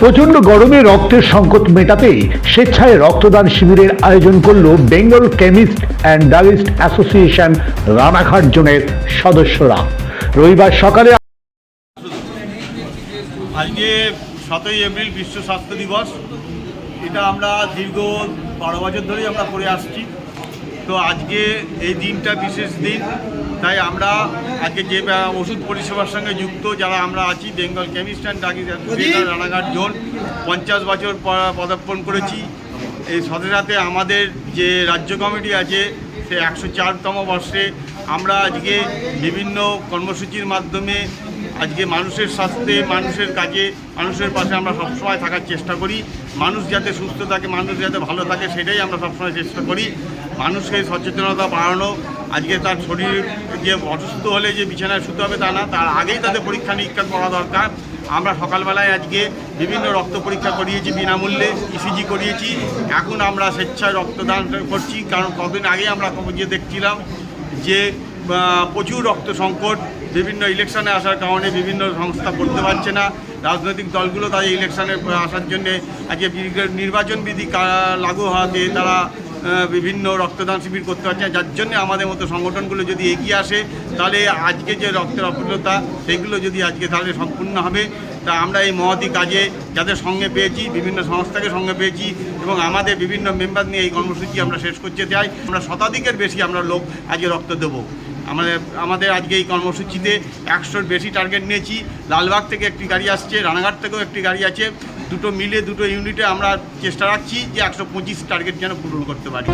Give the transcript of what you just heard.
প্রচণ্ড গরমে রক্তের সংকট মেটাতে স্বেচ্ছায় রক্তদান শিবিরের আয়োজন করল Bengal chemist and druggist association Ranaghat জোনের সদস্যরা। রবিবার সকালে আজকে সাতই এপ্রিল বিশ্ব স্বাস্থ্য দিবস। এটা আমরা দীর্ঘ বারো বছর ধরেই আমরা করে আসছি। তো আজকে এই দিনটা বিশেষ দিন। তাই আমরা আজকে যে ওষুধ পরিষেবার সঙ্গে যুক্ত যারা আমরা আছি Bengal chemist and druggists Ranaghat zone পঞ্চাশ বছর পদার্পণ করেছি। এই সাথে সাথে আমাদের যে রাজ্য কমিটি আছে সে একশো চারতম বর্ষে আমরা আজকে বিভিন্ন কর্মসূচির মাধ্যমে আজকে মানুষের স্বাস্থ্যে, মানুষের কাজে, মানুষের পাশে আমরা সবসময় থাকার চেষ্টা করি। মানুষ যাতে সুস্থ থাকে, মানুষ যাতে ভালো থাকে, সেটাই আমরা সবসময় চেষ্টা করি। মানুষকে সচেতনতা বাড়ানো, আজকে তার শরীর যে অসুস্থ হলে যে বিছানায় শুতে হবে তা না, তার আগেই তাদের পরীক্ষা নিরীক্ষা করা দরকার। আমরা সকালবেলায় আজকে বিভিন্ন রক্ত পরীক্ষা করিয়েছি, বিনামূল্যে ইসিজি করিয়েছি। এখন আমরা স্বেচ্ছায় রক্তদান করছি, কারণ কদিন আগে আমরা খবর দেখছিলাম যে প্রচুর রক্ত সংকট, বিভিন্ন ইলেকশনে আসার কারণে বিভিন্ন সংস্থা করতে পারছে না। রাজনৈতিক দলগুলো তাদের ইলেকশনে আসার জন্যে আজকে নির্বাচন বিধি লাগু হওয়াতে তারা বিভিন্ন রক্তদান শিবির করতে পারছে। যার জন্য আমাদের মতো সংগঠনগুলো যদি এগিয়ে আসে, তাহলে আজকে যে রক্তের অপূর্ণতা সেগুলো যদি আজকে তাহলে সম্পূর্ণ হবে। তা আমরা এই মহতি কাজে যাদের সঙ্গে পেয়েছি, বিভিন্ন সংস্থাকে সঙ্গে পেয়েছি এবং আমাদের বিভিন্ন মেম্বার নিয়ে এই কর্মসূচি আমরা শেষ করতে চাই। আমরা শতাধিকের বেশি আমরা লোক আজকে রক্ত দেবো। আমাদের আমাদের আজকে এই কর্মসূচিতে একশোর বেশি টার্গেট নিয়েছি। লালবাগ থেকে একটি গাড়ি আসছে, রানাঘাট থেকেও একটি গাড়ি আছে। দুটো মিলে, দুটো ইউনিটে আমরা চেষ্টা রাখছি যে একশো পঁচিশ টার্গেট যেন পূরণ করতে পারি।